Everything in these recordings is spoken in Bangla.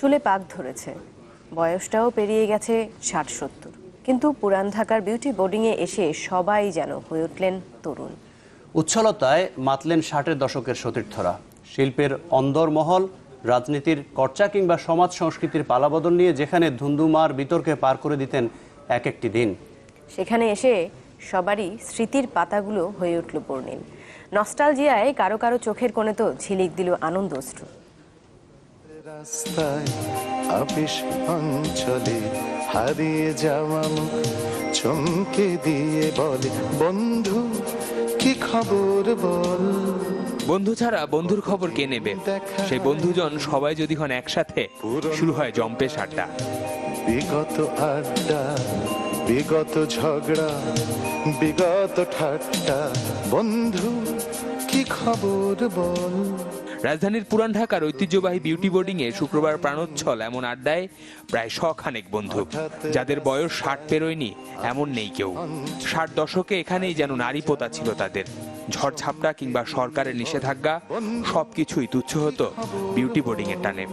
চুলে পাক ধরেছে। বয়সটাও পেরিয়ে গেছে ষাট সত্তর। কিন্তু পুরান ঢাকার বিউটি বোর্ডিংয়ে এসে সবাই যেন হয়ে উঠলেন তরুণ। উচ্ছলতায় মাতলেন ষাটের দশকের সতীর্থরা। শিল্পের অন্দরমহল রাজনীতির কর্চা কিংবা সমাজ সংস্কৃতির পালাবদল নিয়ে যেখানে ধুন্দুমার বিতর্কে পার করে দিতেন এক একটি দিন। সেখানে এসে সবারই স্মৃতির পাতাগুলো হয়ে উঠল বর্ণিল। নস্টালজিয়ায় কারও কারও চোখের কোণে তো ঝিলিক দিল আনন্দ অশ্রু রাস্তায় আপিস অঞ্চলে হারিয়ে যাওয়া মুখ চমকে দিয়ে বলে বন্ধু কি খবর বল? বন্ধু ছাড়া বন্ধুর খবর কে নেবে? সেই বন্ধুজন সবাই যদি হন একসাথে শুরু হয় জম্পেশ আড্ডা। বিগত আড্ডা বিগত ঝগড়া বিগত ঠাট্টা। বন্ধু কি খবর বল? রাজধানীর পুরান ঢাকার ঐতিহ্যবাহী বিউটি বোর্ডিং এ শুক্রবার প্রাণোচ্ছল এমন আড্ডায় প্রায় শখানেক বন্ধু, যাদের বয়স ষাট পেরোয়নি, এমন নেই কেউ। ষাট দশকে এখানেই যেন নারী পোতা ছিল তাদের। ঝড় ঝাপটা কিংবা সরকারের নিষেধাজ্ঞা, সবকিছুই তুচ্ছ হতো বিউটি বোর্ডিং এর টানে।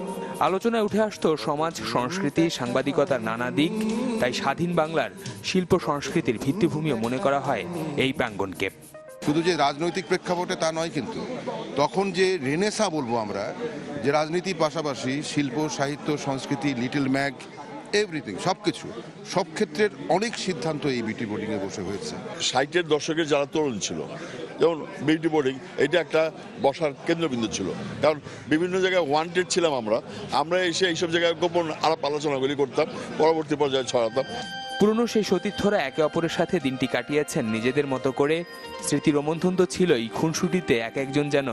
আলোচনায় উঠে আসতো সমাজ, সংস্কৃতি, সাংবাদিকতার নানা দিক, তাই স্বাধীন বাংলার শিল্প সংস্কৃতির ভিত্তিভূমিও মনে করা হয় এই প্রাঙ্গণকে শুধু যে রাজনৈতিক প্রেক্ষাপটে তা নয় কিন্তু তখন যে রেনেসা বলব আমরা, যে রাজনীতির পাশাপাশি শিল্প, সাহিত্য, সংস্কৃতি, লিটল ম্যাগ, এভরিথিং সব কিছু সব ক্ষেত্রের অনেক সিদ্ধান্ত এই বিটি বোর্ডিংয়ে বসে হয়েছে। ষাটের দশকের যারা তরুণ ছিল, যেমন বিউটি বোর্ডিং, এটা একটা বসার কেন্দ্রবিন্দু ছিল। কারণ বিভিন্ন জায়গায় ওয়ান্টেড ছিলাম আমরা আমরা এসে এইসব জায়গায় গোপন আলাপ আলোচনাগুলি করতাম, পরবর্তী পর্যায়ে ছড়াতাম। পুরনো সেই সতীর্থরা একে অপরের সাথে দিনটি কাটিয়েছেন। নিজেদের মতো করে স্মৃতি রোমন্থন তো ছিলই খুনসুটিতে এক একজন যেন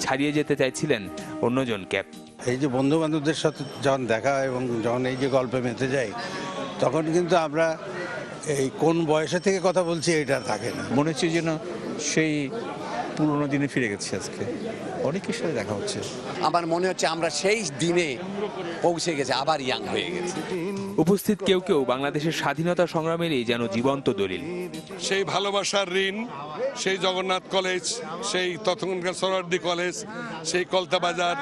ছাড়িয়ে যেতে চাইছিলেন অন্যজন অন্যজনকে। এই যে বন্ধু বান্ধবদের সাথে যখন দেখা হয় এবং যখন এই যে গল্পে মেতে যাই তখন কিন্তু আমরা এই কোন বয়সে থেকে কথা বলছি এটা থাকে না। মনে হচ্ছে যেন সেই পুরোনো দিনে ফিরে গেছি আজকে। অনেকের সাথে দেখা হচ্ছে। আমার মনে হচ্ছে আমরা সেই দিনে পৌঁছে গেছে আবার ইয়াং হয়ে গেছে। উপস্থিত কেউ কেউ বাংলাদেশের স্বাধীনতা সংগ্রামেরই যেন জীবন্ত দলিল। সেই ভালোবাসার ঋণ সেই জগন্নাথ কলেজ সেই তথনকার সরার্দি কলেজ সেই কলতা বাজার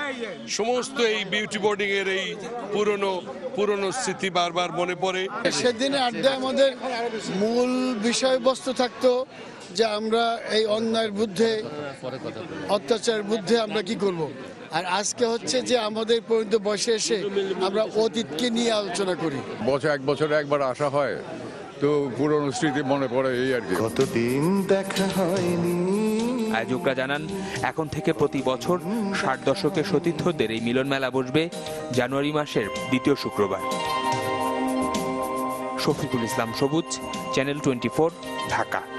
সমস্ত এই বিউটি বোর্ডিং এর এই পুরনো পুরনো স্মৃতি বারবার মনে পড়ে। সেদিনে আড্ডায় আমাদের মূল বিষয়বস্তু থাকতো যে আমরা এই অন্যায়ের বুদ্ধে অত্যাচারের বুদ্ধে আমরা কি করব। আর আজকে হচ্ছে যে আমাদের পর্যন্ত বসে এসে আমরা অতীতকে নিয়ে আলোচনা করি। বছর এক বছরে একবার আসা হয় তো পুরনো স্মৃতি মনে পড়ে এই আর কি। কতদিন দেখা হয়নি? আয়োজকরা জানান, এখন থেকে প্রতি বছর ষাট দশকের সতীর্থদের এই মিলন মেলা বসবে জানুয়ারি মাসের দ্বিতীয় শুক্রবার। শফিকুল ইসলাম সবুজ, চ্যানেল টোয়েন্টি ঢাকা।